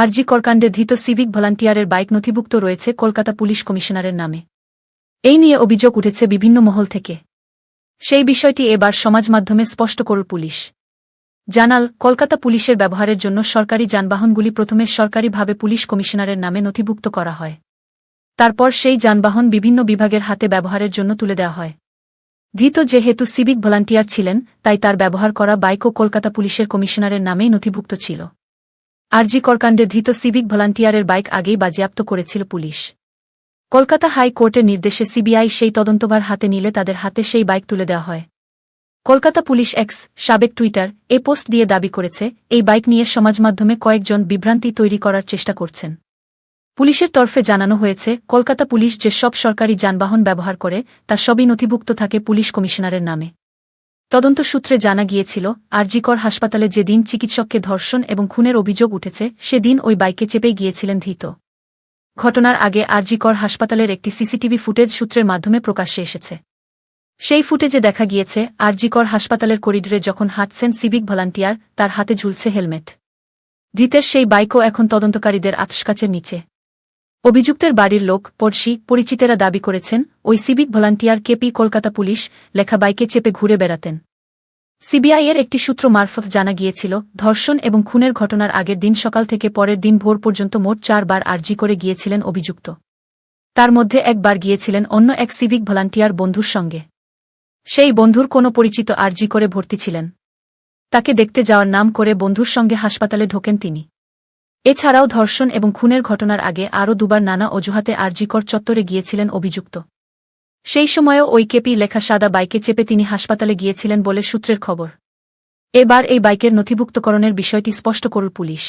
আরজি করকাণ্ডে ধৃত civic ভলান্টিয়ারের bike নথিভুক্ত রয়েছে কলকাতা পুলিশ কমিশনারের নামে। এই নিয়ে অভিযোগ উঠেছে বিভিন্ন মহল থেকে। সেই বিষয়টি এবার সমাজ মাধ্যমে স্পষ্ট করল পুলিশ। জানাল, কলকাতা পুলিশের ব্যবহারের জন্য সরকারি যানবাহনগুলি প্রথমে সরকারিভাবে পুলিশ কমিশনারের নামে নথিভুক্ত করা হয়। তারপর সেই যানবাহন বিভিন্ন বিভাগের হাতে ব্যবহারের জন্য তুলে দেওয়া হয়। ধৃত যেহেতু সিভিক ভলান্টিয়ার ছিলেন, তাই তার ব্যবহার করা বাইকও কলকাতা পুলিশের কমিশনারের নামেই নথিভুক্ত ছিল। আরজি করকাণ্ডে ধৃত সিভিক ভলান্টিয়ারের বাইক আগেই বাজেয়াপ্ত করেছিল পুলিশ। কলকাতা হাইকোর্টের নির্দেশে সিবিআই সেই তদন্তভার হাতে নিলে তাদের হাতে সেই বাইক তুলে দেওয়া হয়। কলকাতা পুলিশ এক্স সাবেক টুইটার এ পোস্ট দিয়ে দাবি করেছে, এই বাইক নিয়ে সমাজ মাধ্যমে কয়েকজন বিভ্রান্তি তৈরি করার চেষ্টা করছেন। পুলিশের তরফে জানানো হয়েছে, কলকাতা পুলিশ যে সব সরকারি যানবাহন ব্যবহার করে, তা সবই নথিভুক্ত থাকে পুলিশ কমিশনারের নামে। তদন্ত সূত্রে জানা গিয়েছিল, আরজিকর হাসপাতালে যেদিন চিকিৎসককে ধর্ষণ এবং খুনের অভিযোগ উঠেছে, সেদিন ওই বাইকে চেপে গিয়েছিলেন ধৃত। ঘটনার আগে আরজিকর হাসপাতালের একটি সিসিটিভি ফুটেজ সূত্রের মাধ্যমে প্রকাশ্যে এসেছে। সেই ফুটেজে দেখা গিয়েছে, আরজিকর হাসপাতালের করিডোরে যখন হাঁটছেন সিভিক ভলান্টিয়ার, তার হাতে ঝুলছে হেলমেট। ধৃতের সেই বাইকও এখন তদন্তকারীদের আতসকাচের নিচে। অভিযুক্তের বাড়ির লোক, পড়শি, পরিচিতেরা দাবি করেছেন, ওই civic volunteer KP Kolkata police, লেখা বাইকে চেপে ঘুরে বেড়াতেন। সিবিআইয়ের একটি সূত্র মারফত জানা গিয়েছিল, ধর্ষণ এবং খুনের ঘটনার আগের দিন সকাল থেকে পরের দিন ভোর পর্যন্ত মোট চারবার আর্জি করে গিয়েছিলেন অভিযুক্ত। তার মধ্যে একবার গিয়েছিলেন অন্য এক সিভিক ভলান্টিয়ার বন্ধুর সঙ্গে। সেই বন্ধুর কোনো পরিচিত আর্জি করে ভর্তি ছিলেন। তাকে দেখতে যাওয়ার নাম করে বন্ধুর সঙ্গে হাসপাতালে ঢোকেন তিনি। এছাড়াও ধর্ষণ এবং খুনের ঘটনার আগে আরও দুবার নানা অজুহাতে আরজিকর চত্বরে গিয়েছিলেন অভিযুক্ত। সেই সময়ও ওই কেপি লেখা সাদা বাইকে চেপে তিনি হাসপাতালে গিয়েছিলেন বলে সূত্রের খবর। এবার এই বাইকের নথিভুক্তকরণের বিষয়টি স্পষ্ট করল পুলিশ।